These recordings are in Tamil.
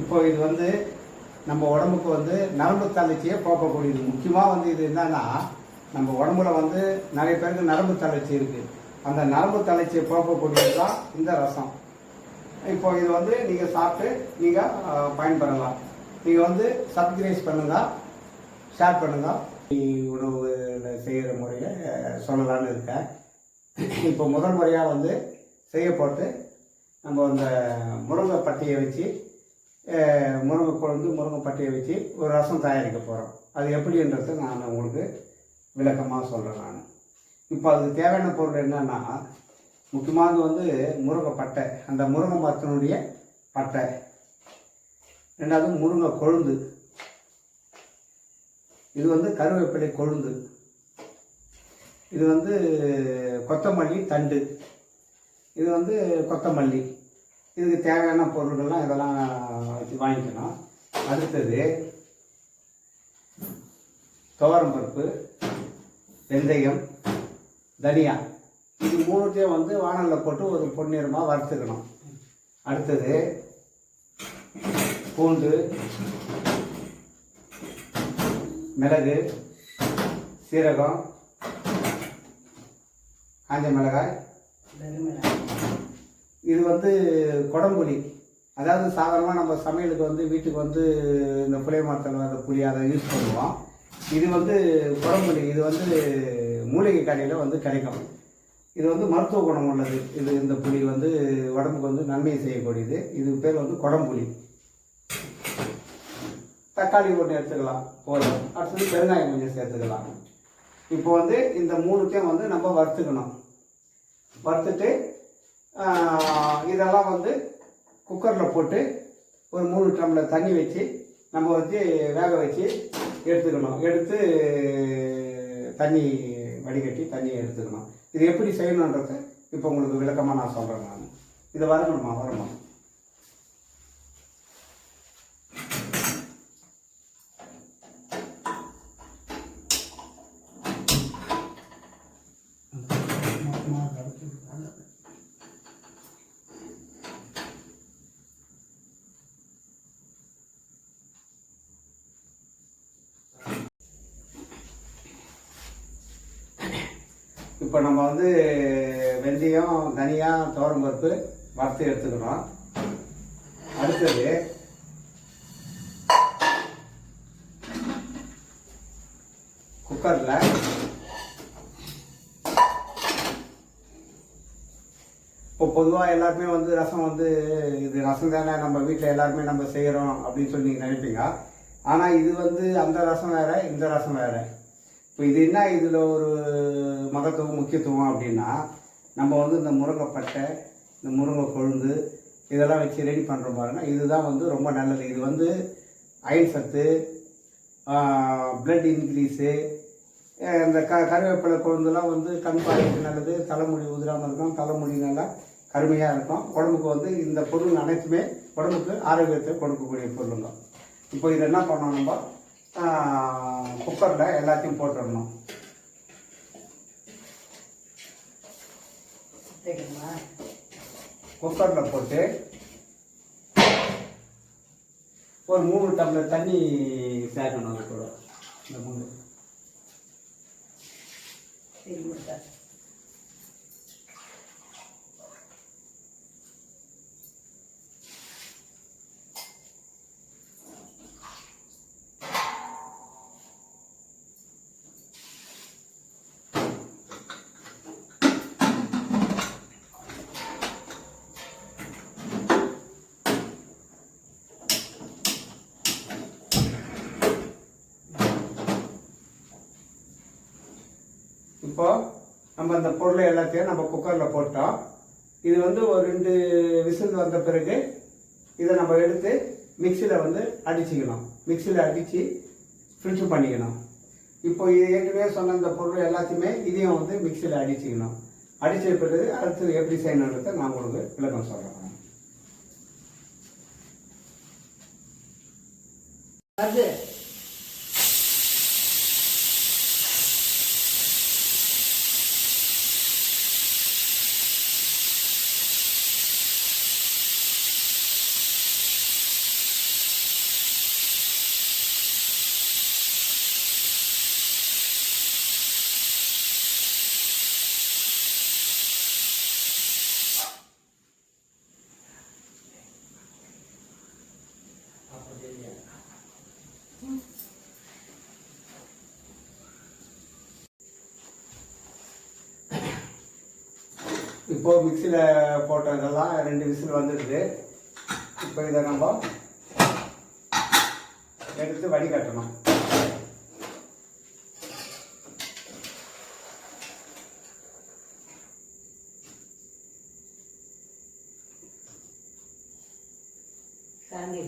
இப்போ இது வந்து நம்ம உடம்புக்கு வந்து நரம்பு தளர்ச்சியை போக்கக்கூடியது முக்கியமாக வந்து இது என்னன்னா நம்ம உடம்புல வந்து நிறைய பேருக்கு நரம்பு தளர்ச்சி இருக்கு. அந்த நரம்பு தளர்ச்சியை போக்கக்கூடியது தான் இந்த ரசம். இப்போ இது வந்து நீங்கள் சாப்பிட்டு நீங்கள் பயன்பெறலாம். நீங்கள் வந்து சப்கிரைஸ் பண்ணுங்க ஷேர் பண்ணுங்க. உணவு செய்கிற முறையை சொல்லலாம்னு இருக்கேன். இப்போ முதல் முறையாக வந்து செய்ய போட்டு நம்ம அந்த முருங்கை பட்டியை வச்சு முருங்கை குழம்பு முருங்கை பட்டையை வச்சு ஒரு ரசம் தயாரிக்க போகிறோம் அது எப்படின்றத நான் உங்களுக்கு விளக்கமாக சொல்கிறேன் நான். இப்போ அதுக்கு தேவையான பொருள் என்னன்னா முக்கியமானது வந்து முருங்கை பட்டை. அந்த முருங்கை மரத்தினுடைய பட்டை. ரெண்டாவது முருங்கை கொழுந்து. இது வந்து கருவேப்பிலை கொழுந்து. இது வந்து கொத்தமல்லி தண்டு. இது வந்து கொத்தமல்லி. இதுக்கு தேவையான பொருட்கள்லாம் இதெல்லாம் வச்சு வாங்கிக்கணும். அடுத்தது துவரம் பருப்பு வெந்தயம் தனியா. இது மூணுத்தையும் வந்து வானலில் போட்டு ஒரு பொன்னிறமாக வறுத்துக்கணும். அடுத்தது பூண்டு மிளகு சீரகம் காஞ்ச மிளகாய் இது வந்து குடம்புளி அதாவது சாதாரணமாக நம்ம சமையலுக்கு வந்து வீட்டுக்கு வந்து இந்த புளியமரத்தில் வர புளி அதை யூஸ் பண்ணுவோம். இது வந்து குடம்புளி இது வந்து மூலிகை கடையில் வந்து கிடைக்கும். இது வந்து மருத்துவ குணம் உள்ளது. இது இந்த புளி வந்து உடம்புக்கு வந்து நன்மை செய்யக்கூடியது. இது பேர் வந்து குடம்புளி தக்காளி ஒன்று எடுத்துக்கலாம். போதும். அடுத்தது பெருங்காயம் கொஞ்சம் சேர்த்துக்கலாம். இப்போ வந்து இந்த மூணுத்தையும் வந்து நம்ம வறுத்துக்கணும். வறுத்துட்டு இதெல்லாம் வந்து குக்கரில் போட்டு ஒரு மூணு டம்ளர் தண்ணி வச்சு நம்ம வச்சு வேக வச்சு எடுத்துக்கணும். எடுத்து தண்ணி வடிகட்டி தண்ணியை எடுத்துக்கணும். இது எப்படி செய்யணுன்றதை இப்போ உங்களுக்கு விளக்கமாக நான் சொல்கிறேன் நான். இதை வரணுமா? வரணும்? இப்போ நம்ம வந்து வெந்தயம் தனியாக துவரம் பருப்பு வறுத்து எடுத்துக்கிறோம். அடுத்தது குக்கரில் இப்போ பொதுவாக எல்லாருமே வந்து ரசம் வந்து இது ரசம் தானே நம்ம வீட்டில் எல்லாருமே நம்ம செய்கிறோம் அப்படின்னு சொல்லி நீங்கள் நினைப்பீங்க. ஆனால் இது வந்து அந்த ரசம் வேறு இந்த ரசம் வேறு. இப்போ இது என்ன இதில் ஒரு மகத்துவம் முக்கியத்துவம் அப்படின்னா நம்ம வந்து இந்த முருங்கைப்பட்டை இந்த முருங்கை கொழுந்து இதெல்லாம் வச்சு ரெடி பண்ணுறோம் பாருங்கள் இதுதான் வந்து ரொம்ப நல்லது. இது வந்து அயன் சத்து பிளட் இன்க்ரீஸு இந்த க கருவேப்பிலை கொழுந்துலாம் வந்து கண் பார்வைக்கு நல்லது. தலைமுடி உதிராமல் இருக்கும். தலைமுடி நல்லா கருமையாக இருக்கும். உடம்புக்கு வந்து இந்த பொருள் அனைத்துமே உடம்புக்கு ஆரோக்கியத்தை கொடுக்கக்கூடிய பொருளுங்க. இப்போ இது என்ன பண்ணணும் நம்ம? குக்கரில் எல்லாத்தையும் போட்டுடணும். குக்கரில் போட்டு ஒரு மூணு டம்ளர் தண்ணி சேர்க்கணும் அது கூட. இந்த மூணு. இப்போ நம்ம அந்த பொருளை எல்லாத்தையும் நம்ம குக்கரில் போட்டோம். இது வந்து ஒரு ரெண்டு விசில் வந்த பிறகு இதை நம்ம எடுத்து மிக்சியில் வந்து அடிச்சுக்கணும். மிக்சியில் அடித்து ஃபில்ட்ரு பண்ணிக்கணும். இப்போ இது ஏற்கனவே சொன்ன இந்த பொருள் எல்லாத்தையுமே இதையும் வந்து மிக்சியில் அடிச்சுக்கணும். அடித்த பிறகு அடுத்து எப்படி செய்யணுன்றதை நான் உங்களுக்கு விளக்கம் சொல்கிறேன் அது இப்போ மிக்சியில் போட்டதெல்லாம் ரெண்டு விசில் வந்துடுது. இப்போ இதை நம்ம எடுத்து வடிகட்டணும். கரண்டி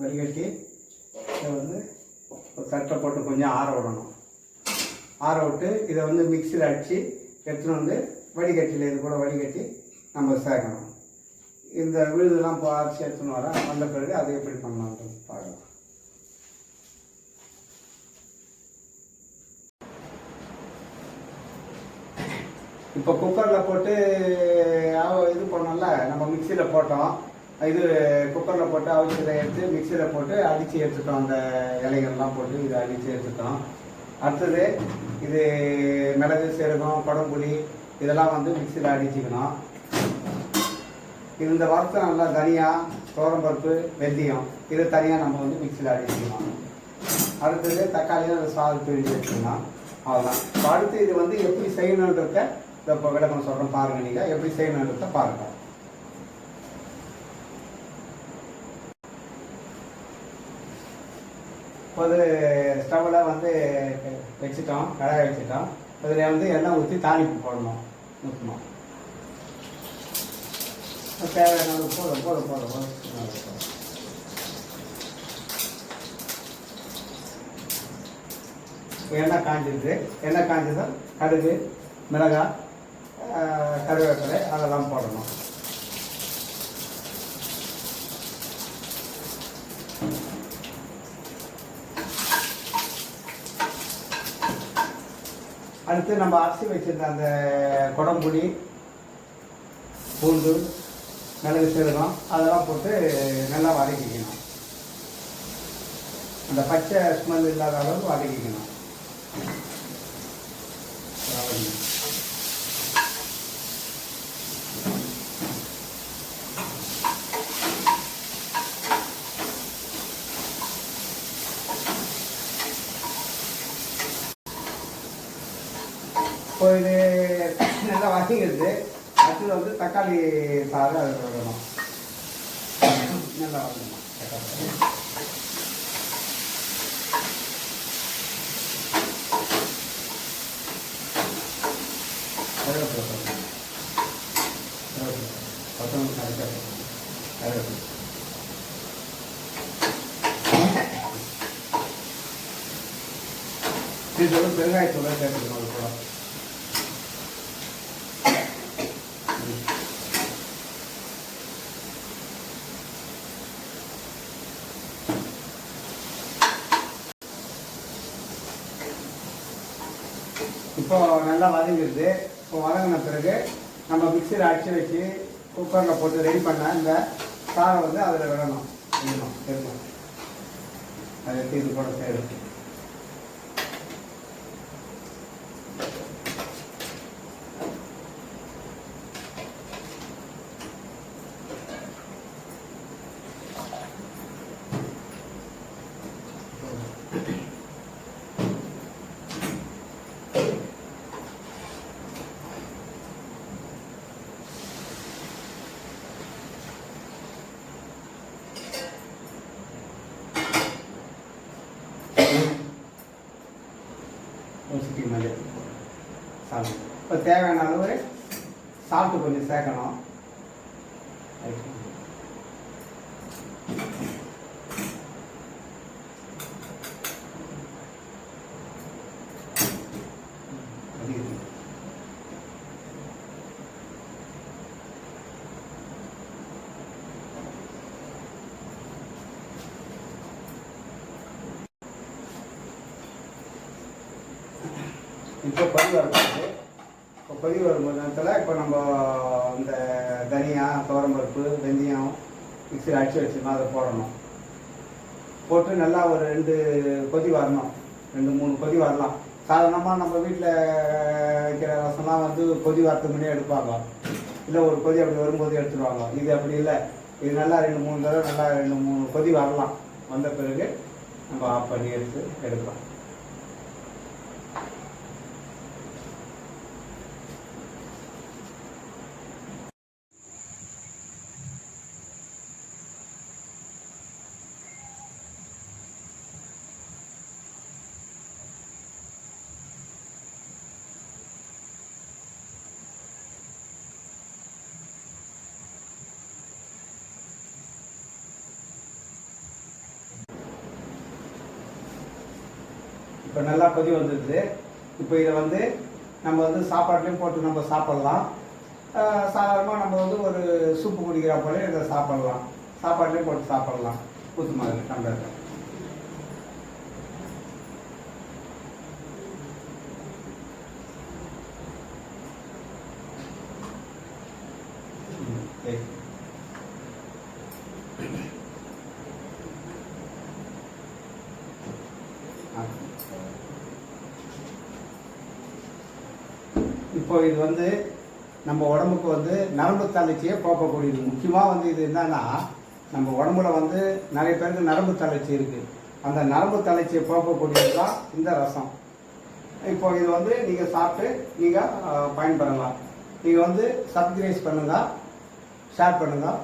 வடிகட்டி இதை வந்து ஒரு தட்டை போட்டு கொஞ்சம் ஆற விடணும். ஆற விட்டு இதை வந்து மிக்சியில் அடித்து எடுத்துன்னு வந்து வடிகட்டியில் இது கூட வடிகட்டி நம்ம சேர்க்கணும். இந்த விழுதெல்லாம் இப்போ அரைச்சி எடுத்துன்னு வர வந்த பிறகு அதை எப்படி பண்ணலாம் பார்க்கலாம். இப்போ குக்கரில் போட்டு இது பண்ணோம்ல நம்ம மிக்சியில் போட்டோம். இது குக்கரில் போட்டு அவிச்சதை எடுத்து மிக்சியில் போட்டு அடித்து எடுத்துட்டோம். அந்த இலைகள்லாம் போட்டு இதை அடித்து எடுத்துட்டோம். அடுத்தது இது மிளகு சீரகம் குடம்புளி இதெல்லாம் வந்து மிக்சியில் அடிச்சுக்கணும். இந்த வறுத்தம் நல்லா தனியாக பருப்பு வெந்தயம் இது தனியாக நம்ம வந்து மிக்சியில் அடிச்சுக்கணும். அடுத்தது தக்காளியும் அந்த சாதம் பிரிஞ்சு வச்சுக்கலாம். அவ்வளோதான் இப்போ அடுத்து இது வந்து எப்படி செய்யணுன்றத இப்போ விளக்கம் சொல்கிறோம் பாருங்க நீங்கள் எப்படி செய்யணுன்றத பாருங்க. இப்போது ஸ்டவ்வில் வந்து வச்சுட்டோம் கடாய வச்சுட்டோம். அதில் வந்து எண்ணெய் ஊற்றி தாளிப்பு போடணும் ஊற்றணும். தேவையான அளவு போதும் போதும் போதும் போதும் இப்போ எண்ணெய் காஞ்சிருக்கு எண்ணெய் காஞ்சதும் கடுகு மிளகாய் கருவேப்பிலை அதெல்லாம் போடணும். அடுத்து நம்ம அரிசி வச்சுருந்த அந்த குடம்புளி பூண்டு மிளகு சீரகம் அதெல்லாம் போட்டு நல்லா வதக்கிக்கணும். அந்த பச்சை ஸ்மெல் இல்லாத அளவுக்கு வதக்கிக்கணும். இது நல்லா வதங்கிடுது. அடுத்தது வந்து தக்காளி சாறு அதில் விடணும் நல்லா வதங்கணும். தக்காளி கருவேப்பிலை கொத்தமல்லி இது சேர்த்துக்கணும். இப்போது இப்போ நல்லா வதங்கிடுது. இப்போ வதங்கின பிறகு நம்ம மிக்சியில் அடிச்சு வச்சு குக்கரில் போட்டு ரெடி பண்ண இந்த சாரை வந்து அதில் விடணும். விடணும் திரும்ப அதை எடுத்து கூட சேரும் சால்ட் இப்போ தேவையான அளவு சால்ட்டு கொஞ்சம் சேர்க்கணும். இப்போ கொதி வரப்போகுது கொதி வரும்போது நேரத்தில் இப்போ நம்ம இந்த தனியா துவரம்பருப்பு வெந்தயம் மிக்சியில் அடிச்சு வச்சுருந்தோம் அதை போடணும். போட்டு நல்லா ஒரு ரெண்டு கொதி வரணும். ரெண்டு மூணு கொதி வரலாம். சாதாரணமாக நம்ம வீட்டில் வைக்கிற ரசம்லாம் வந்து கொதி வார்த்தை முன்னே எடுப்பாங்க. இல்லை ஒரு கொதி அப்படி வரும்போது எடுத்துருவாங்க. இது அப்படி இல்லை. இது நல்லா ரெண்டு மூணு தடவை நல்லா ரெண்டு மூணு கொதி வரலாம். வந்த பிறகு நம்ம ஆஃப் பண்ணி எடுத்து எடுக்கலாம். இப்போ நல்லா கொதி வந்துடுது இப்போ இதை வந்து நம்ம வந்து சாப்பாட்லேயும் போட்டு நம்ம சாப்பிட்லாம். சாதாரணமாக நம்ம வந்து ஒரு சூப்பு குடிக்கிற போல இதை சாப்பிட்லாம். சாப்பாட்லேயும் போட்டு சாப்பிட்லாம். ஊத்து மாதிரி டம்ளர் சரி. இப்போ இது வந்து நம்ம உடம்புக்கு வந்து நரம்பு தளர்ச்சியை போக்கக்கூடியது முக்கியமாக வந்து இது என்னன்னா நம்ம உடம்புல வந்து நிறைய பேருக்கு நரம்பு தளர்ச்சி இருக்கு. அந்த நரம்பு தளர்ச்சியை போக்கக்கூடியது தான் இந்த ரசம். இப்போ இது வந்து நீங்கள் சாப்பிட்டு நீங்கள் பயன்பெறலாம். நீங்கள் வந்து சப்ஸ்கிரைப் பண்ணுங்கள் ஷேர் பண்ணுங்கள்